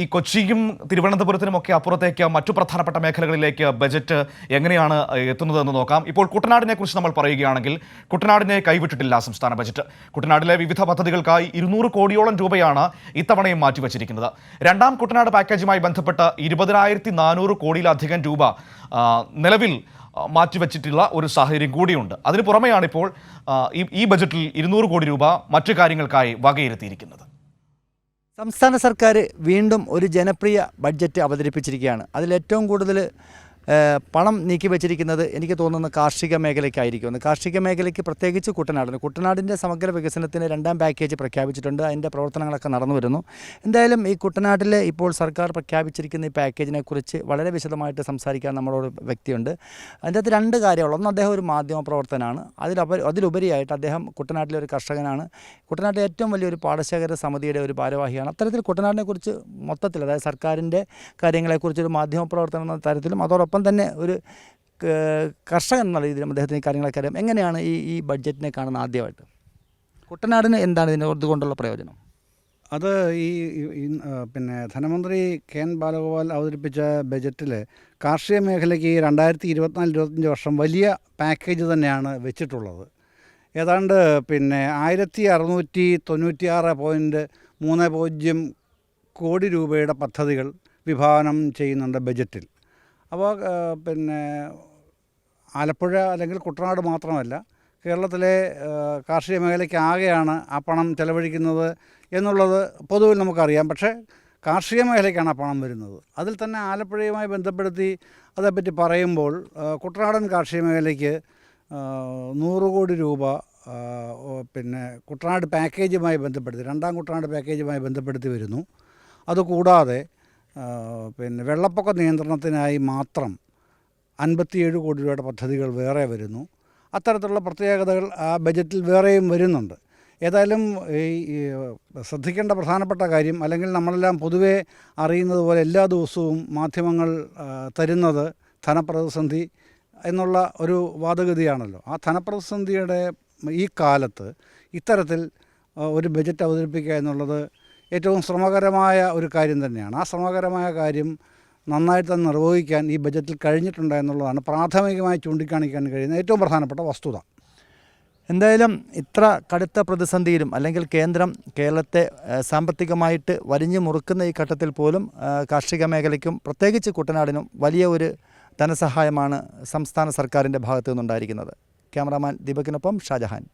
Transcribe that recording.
ഈ കൊച്ചിക്കും തിരുവനന്തപുരത്തിനും ഒക്കെ അപ്പുറത്തേക്ക് മറ്റു പ്രധാനപ്പെട്ട മേഖലകളിലേക്ക് ബജറ്റ് എങ്ങനെയാണ് എത്തുന്നതെന്ന് നോക്കാം. ഇപ്പോൾ കുട്ടനാടിനെ കുറിച്ച് നമ്മൾ പറയുകയാണെങ്കിൽ കുട്ടനാടിനെ കൈവിട്ടിട്ടില്ല സംസ്ഥാന ബജറ്റ്. കുട്ടനാടിലെ വിവിധ പദ്ധതികൾക്കായി ഇരുന്നൂറ് കോടിയോളം രൂപയാണ് ഇത്തവണയും മാറ്റിവച്ചിരിക്കുന്നത്. രണ്ടാം കുട്ടനാട് പാക്കേജുമായി ബന്ധപ്പെട്ട് ഇരുപതിനായിരത്തി നാനൂറ് കോടിയിലധികം രൂപ നിലവിൽ മാറ്റിവച്ചിട്ടുള്ള ഒരു സാഹചര്യം കൂടിയുണ്ട്. അതിന് പുറമെയാണിപ്പോൾ ഈ ബജറ്റിൽ ഇരുന്നൂറ് കോടി രൂപ മറ്റു കാര്യങ്ങൾക്കായി വകയിരുത്തിയിരിക്കുന്നത്. സംസ്ഥാന സർക്കാർ വീണ്ടും ഒരു ജനപ്രിയ ബഡ്ജറ്റ് അവതരിപ്പിച്ചിരിക്കുകയാണ്. അതിൽ ഏറ്റവും കൂടുതൽ പണം നീക്കി വെച്ചിരിക്കുന്നത് എനിക്ക് തോന്നുന്നു കാർഷിക മേഖലയ്ക്കായിരിക്കും. കാർഷിക മേഖലയ്ക്ക് പ്രത്യേകിച്ച് കുട്ടനാടിന്. കുട്ടനാടിന്റെ സമഗ്ര വികസനത്തിന് രണ്ടാം പാക്കേജ് പ്രഖ്യാപിച്ചിട്ടുണ്ട്. അതിന്റെ പ്രവർത്തനങ്ങളൊക്കെ നടന്നു വരുന്നു. എന്തായാലും ഈ കുട്ടനാട്ടിൽ ഇപ്പോൾ സർക്കാർ പ്രഖ്യാപിച്ചിരിക്കുന്ന ഈ പാക്കേജിനെക്കുറിച്ച് വളരെ വിശദമായിട്ട് സംസാരിക്കാൻ നമ്മളോട് വ്യക്തിയുണ്ട്. അതിന്റെ അകത്ത് രണ്ട് കാര്യമുള്ളൂ. ഒന്ന് അദ്ദേഹം ഒരു മാധ്യമ പ്രവർത്തനമാണ് അതിലപ അതിലുപരിയായിട്ട് അദ്ദേഹം കുട്ടനാട്ടിലെ ഒരു കർഷകനാണ്. കുട്ടനാട്ടിലെ ഏറ്റവും വലിയൊരു പാടശേഖര സമിതിയുടെ ഒരു ഭാരവാഹിയാണ്. അത്തരത്തിൽ കുട്ടനാടിനെക്കുറിച്ച് മൊത്തത്തിൽ അതായത് സർക്കാരിന്റെ കാര്യങ്ങളെക്കുറിച്ചൊരു മാധ്യമ പ്രവർത്തനം എന്ന തരത്തിലും അതോടൊപ്പം തന്നെ ഒരു കർഷകൻ എന്നുള്ള രീതിയിലും അദ്ദേഹത്തിന് ഈ കാര്യങ്ങളൊക്കെ അറിയാം. എങ്ങനെയാണ് ഈ ഈ ബഡ്ജറ്റിനെ കാണുന്നത് ആദ്യമായിട്ട്? കുട്ടനാടിന് എന്താണ് ഇതിന്റെ ഇതുകൊണ്ടുള്ള പ്രയോജനം? അത് ഈ പിന്നെ ധനമന്ത്രി കെ എൻ ബാലഗോപാൽ അവതരിപ്പിച്ച ബജറ്റിൽ കാർഷിക മേഖലയ്ക്ക് ഈ രണ്ടായിരത്തി ഇരുപത്തിനാല് ഇരുപത്തഞ്ച് വർഷം വലിയ പാക്കേജ് തന്നെയാണ് വെച്ചിട്ടുള്ളത്. ഏതാണ്ട് പിന്നെ ആയിരത്തി അറുന്നൂറ്റി തൊണ്ണൂറ്റി ആറ് പോയിന്റ് മൂന്ന് പൂജ്യം കോടി രൂപയുടെ പദ്ധതികൾ വിഭാവനം ചെയ്യുന്നുണ്ട് ബജറ്റിൽ. അപ്പോൾ പിന്നെ ആലപ്പുഴ അല്ലെങ്കിൽ കുട്ടനാട് മാത്രമല്ല കേരളത്തിലെ കാർഷിക മേഖലയ്ക്ക് ആകെയാണ് ആ പണം ചെലവഴിക്കുന്നത് എന്നുള്ളത് പൊതുവിൽ നമുക്കറിയാം. പക്ഷേ കാർഷിക മേഖലയ്ക്കാണ് ആ പണം വരുന്നത്. അതിൽ തന്നെ ആലപ്പുഴയുമായി ബന്ധപ്പെടുത്തി അതേപ്പറ്റി പറയുമ്പോൾ കുട്ടനാടൻ കാർഷിക മേഖലയ്ക്ക് നൂറ് കോടി രൂപ പിന്നെ കുട്ടനാട് പാക്കേജുമായി ബന്ധപ്പെടുത്തി രണ്ടാം കുട്ടനാട് പാക്കേജുമായി ബന്ധപ്പെടുത്തി വരുന്നു. അതുകൂടാതെ പിന്നെ വെള്ളപ്പൊക്ക നിയന്ത്രണത്തിനായി മാത്രം അൻപത്തിയേഴ് കോടി രൂപയുടെ പദ്ധതികൾ വേറെ വരുന്നു. അത്തരത്തിലുള്ള പ്രത്യേകതകൾ ആ ബജറ്റിൽ വേറെയും വരുന്നുണ്ട്. ഏതായാലും ഈ ശ്രദ്ധിക്കേണ്ട പ്രധാനപ്പെട്ട കാര്യം അല്ലെങ്കിൽ നമ്മളെല്ലാം പൊതുവേ അറിയുന്നത് പോലെ എല്ലാ ദിവസവും മാധ്യമങ്ങൾ തരുന്നത് ധനപ്രതിസന്ധി എന്നുള്ള ഒരു വാദഗതിയാണല്ലോ. ആ ധനപ്രതിസന്ധിയുടെ ഈ കാലത്ത് ഇത്തരത്തിൽ ഒരു ബജറ്റ് അവതരിപ്പിക്കുക എന്നുള്ളത് ഏറ്റവും ശ്രമകരമായ ഒരു കാര്യം തന്നെയാണ്. ആ ശ്രമകരമായ കാര്യം നന്നായിട്ട് തന്നെ നിർവഹിക്കാൻ ഈ ബജറ്റിൽ കഴിഞ്ഞിട്ടുണ്ട് എന്നുള്ളതാണ് പ്രാഥമികമായി ചൂണ്ടിക്കാണിക്കാൻ കഴിയുന്ന ഏറ്റവും പ്രധാനപ്പെട്ട വസ്തുത. എന്തായാലും ഇത്ര കടുത്ത പ്രതിസന്ധിയിലും അല്ലെങ്കിൽ കേന്ദ്രം കേരളത്തെ സാമ്പത്തികമായിട്ട് വലിഞ്ഞു മുറുക്കുന്ന ഈ ഘട്ടത്തിൽ പോലും കാർഷിക മേഖലയ്ക്കും പ്രത്യേകിച്ച് കുട്ടനാടിനും വലിയ ഒരു ധനസഹായമാണ് സംസ്ഥാന സർക്കാരിന്റെ ഭാഗത്തു നിന്നുണ്ടായിരിക്കുന്നത്. ക്യാമറാമാൻ ദീപകിനൊപ്പം ഷാജഹാൻ.